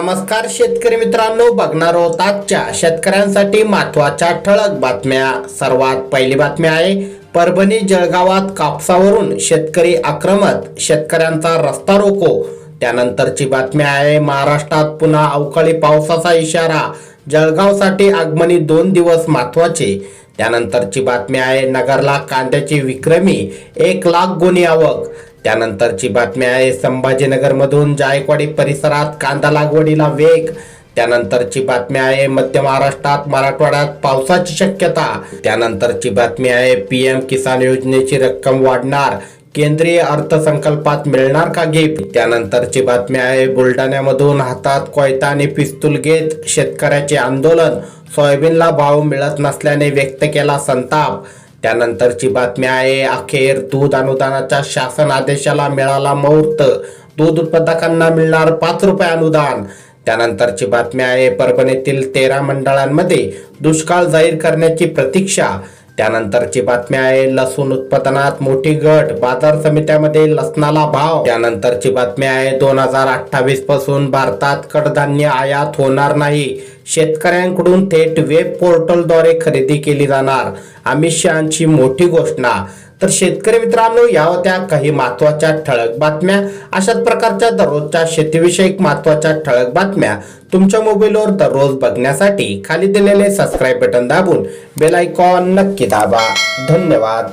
नमस्कार शेतकरी मित्रांनो बघणार आहोत आजच्या शेतकऱ्यांसाठी महत्त्वाच्या ठळक बातम्या. सर्वात पहिली बातमी आहे परभणी जळगावात कापसावरून शेतकरी आक्रमक शेतकऱ्यांचा रस्ता रोको. त्यानंतरची बातमी आहे महाराष्ट्रात पुन्हा अवकाळी पावसाचा इशारा. जळगावसाठी आगमनी दोन दिवस महत्त्वाचे त्यानंतरची बातमी आहे नगरला कांद्याची विक्रमी एक लाख गुणी आवक. त्यानंतरची बातमी आहे संभाजीनगरमधून जायकवाडी परिसरात कांदा लागवडीला वेग. त्यानंतरची बातमी आहे मध्य महाराष्ट्रात मराठवाड्यात पावसाची शक्यता. त्यानंतरची बातमी आहे पीएम किसान योजनेची रक्कम वाढणार. केंद्रीय अर्थसंकल्पात मिळणार का गिफ्ट त्यानंतरची बातमी आहे बुलढाण्यामधून हातात कोयता आणि पिस्तूल घेत शेतकऱ्याचे आंदोलन. सोयाबीनला भाव मिळत नसल्याने व्यक्त केला संताप. त्यानंतरची बातमी आहे अखेर दूध अनुदानाच्या शासन आदेशाला मिळाला मुहूर्त. दूध उत्पादकांना मिळणार पाच रुपये अनुदान. त्यानंतरची बातमी आहे परभणीतील तेरा मंडळांमध्ये दुष्काळ जाहीर करण्याची प्रतीक्षा. त्यानंतरची बातमी आहे लसूण उत्पादनात मोठी घट बाजार समित्यामध्ये लसणाला भाव. त्यानंतरची बातमी आहे दोन हजार अठ्ठावीसपासून भारतात कडधान्य आयात होणार नाही. शेतकऱ्यांकडून थेट वेब पोर्टलद्वारे खरेदी केली जाणार. अमित शहाची मोठी घोषणा. तर शेतकरी मित्रांनो या होत्या काही महत्त्वाच्या ठळक बातम्या. अशाच प्रकारच्या दररोजच्या शेतीविषयक महत्त्वाच्या ठळक बातम्या तुमच्या मोबाईलवर दररोज बघण्यासाठी खाली दिलेले सबस्क्राईब बटन दाबून बेल आयकॉन नक्की दाबा. धन्यवाद.